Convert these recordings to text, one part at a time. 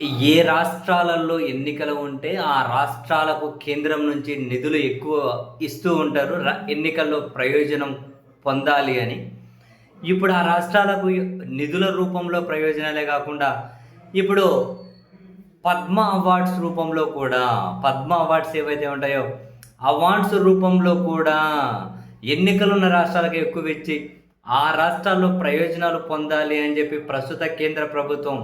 ఏ రాష్ట్రాలలో ఎన్నికలు ఉంటే ఆ రాష్ట్రాలకు కేంద్రం నుంచి నిధులు ఎక్కువ ఇస్తూ ఉంటారు. ఎన్నికల్లో ప్రయోజనం పొందాలి అని. ఇప్పుడు ఆ రాష్ట్రాలకు నిధుల రూపంలో ప్రయోజనాలే కాకుండా ఇప్పుడు పద్మ అవార్డ్స్ రూపంలో కూడా పద్మ అవార్డ్స్ ఏవైతే ఉంటాయో అవార్డ్స్ రూపంలో కూడా ఎన్నికలున్న రాష్ట్రాలకు ఎక్కువ ఇచ్చి ఆ రాష్ట్రాల్లో ప్రయోజనాలు పొందాలి అని చెప్పి ప్రస్తుత కేంద్ర ప్రభుత్వం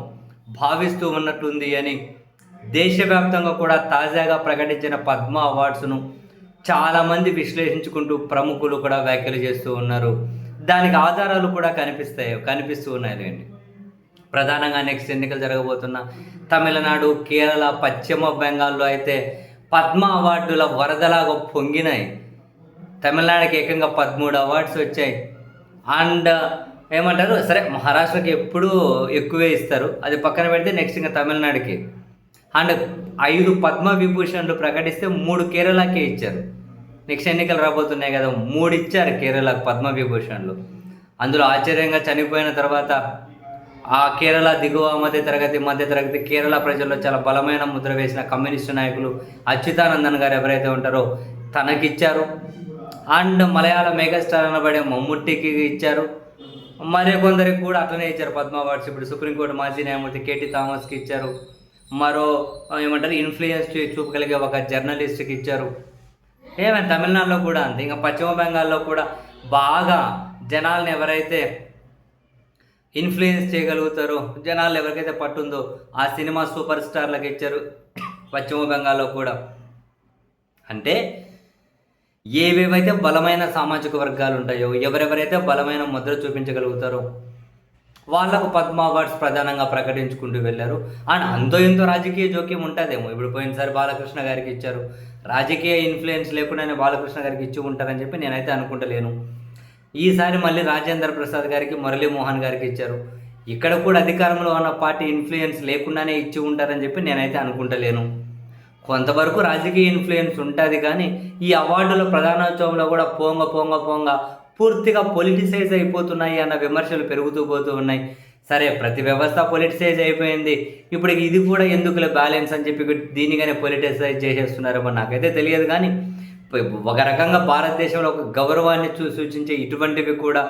భావిస్తూ ఉన్నట్టుంది అని దేశవ్యాప్తంగా కూడా తాజాగా ప్రకటించిన పద్మ అవార్డ్స్ను చాలామంది విశ్లేషించుకుంటూ ప్రముఖులు కూడా వ్యాఖ్యలు చేస్తూ ఉన్నారు. దానికి ఆధారాలు కూడా కనిపిస్తాయి కనిపిస్తూ ఉన్నాయి ప్రధానంగా నెక్స్ట్ ఎన్నికలు జరగబోతున్న తమిళనాడు కేరళ పశ్చిమ బెంగాల్లో అయితే పద్మ అవార్డుల వరదలాగా పొంగినాయి. తమిళనాడుకి ఏకంగా పదమూడు అవార్డ్స్ వచ్చాయి. అండ్ ఏమంటారు? సరే మహారాష్ట్రకి ఎప్పుడూ ఎక్కువే ఇస్తారు. అది పక్కన పెడితే నెక్స్ట్ ఇంకా తమిళనాడుకి. అండ్ ఐదు పద్మ విభూషణ్లు ప్రకటిస్తే మూడు కేరళకే ఇచ్చారు. నెక్స్ట్ ఎన్నికలు రాబోతున్నాయి కదా మూడు ఇచ్చారు కేరళకు పద్మ విభూషణ్లు. అందులో ఆశ్చర్యంగా చనిపోయిన తర్వాత ఆ కేరళ దిగువ మధ్య తరగతి మధ్య తరగతి కేరళ ప్రజల్లో చాలా బలమైన ముద్ర వేసిన కమ్యూనిస్టు నాయకులు అచ్యుతానందన్ గారు ఎవరైతే ఉంటారో తనకిచ్చారు. అండ్ మలయాళ మెగాస్టార్ అనబడే మమ్ముట్టికి ఇచ్చారు. మరి కొందరికి కూడా అట్లనే ఇచ్చారు పద్మ అవార్డ్స్. ఇప్పుడు సుప్రీంకోర్టు మాజీ న్యాయమూర్తి కేటీ థామస్కి ఇచ్చారు. మరో ఏమంటారు ఇన్ఫ్లుయెన్స్ చూపగలిగే ఒక జర్నలిస్ట్కి ఇచ్చారు. ఏమైనా తమిళనాడులో కూడా అంతే. ఇంకా పశ్చిమ బెంగాల్లో కూడా బాగా జనాలను ఎవరైతే ఇన్ఫ్లుయెన్స్ చేయగలుగుతారో జనాలు ఎవరికైతే పట్టుందో ఆ సినిమా సూపర్ స్టార్లకు ఇచ్చారు. పశ్చిమ బెంగాల్లో కూడా. అంటే ఏవేవైతే బలమైన సామాజిక వర్గాలు ఉంటాయో ఎవరెవరైతే బలమైన ముద్ర చూపించగలుగుతారో వాళ్ళకు పద్మ అవార్డ్స్ ప్రధానంగా ప్రకటించుకుంటూ వెళ్ళారు. అండ్ అంతో ఎంతో రాజకీయ జోక్యం ఉంటుందేమో. ఇప్పుడు పోయినసారి బాలకృష్ణ గారికి ఇచ్చారు. రాజకీయ ఇన్ఫ్లుయెన్స్ లేకుండానే బాలకృష్ణ గారికి ఇచ్చి ఉంటారని చెప్పి నేనైతే అనుకుంటలేను. ఈసారి మళ్ళీ రాజేంద్ర ప్రసాద్ గారికి మురళీమోహన్ గారికి ఇచ్చారు. ఇక్కడ కూడా అధికారంలో ఉన్న పార్టీ ఇన్ఫ్లుయెన్స్ లేకుండానే ఇచ్చి ఉంటారని చెప్పి నేనైతే అనుకుంటలేను. కొంతవరకు రాజకీయ ఇన్ఫ్లుయెన్స్ ఉంటుంది కానీ ఈ అవార్డుల ప్రధానోత్సవంలో కూడా పోంగ పోంగ పోంగ పూర్తిగా పొలిటిసైజ్ అయిపోతున్నాయి అన్న విమర్శలు పెరుగుతూ పోతూ ఉన్నాయి. సరే ప్రతి వ్యవస్థ పొలిటిసైజ్ అయిపోయింది. ఇప్పుడు ఇది కూడా ఎందుకులే బ్యాలెన్స్ అని చెప్పి దీనిగానే పొలిటిసైజ్ చేసేస్తున్నారేమో నాకైతే తెలియదు కానీ ఒక రకంగా భారతదేశంలో ఒక గౌరవాన్ని చూ సూచించే ఇటువంటివి కూడా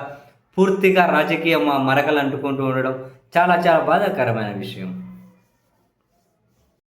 పూర్తిగా రాజకీయ మరకలు అంటుకుంటూ ఉండడం చాలా చాలా బాధాకరమైన విషయం.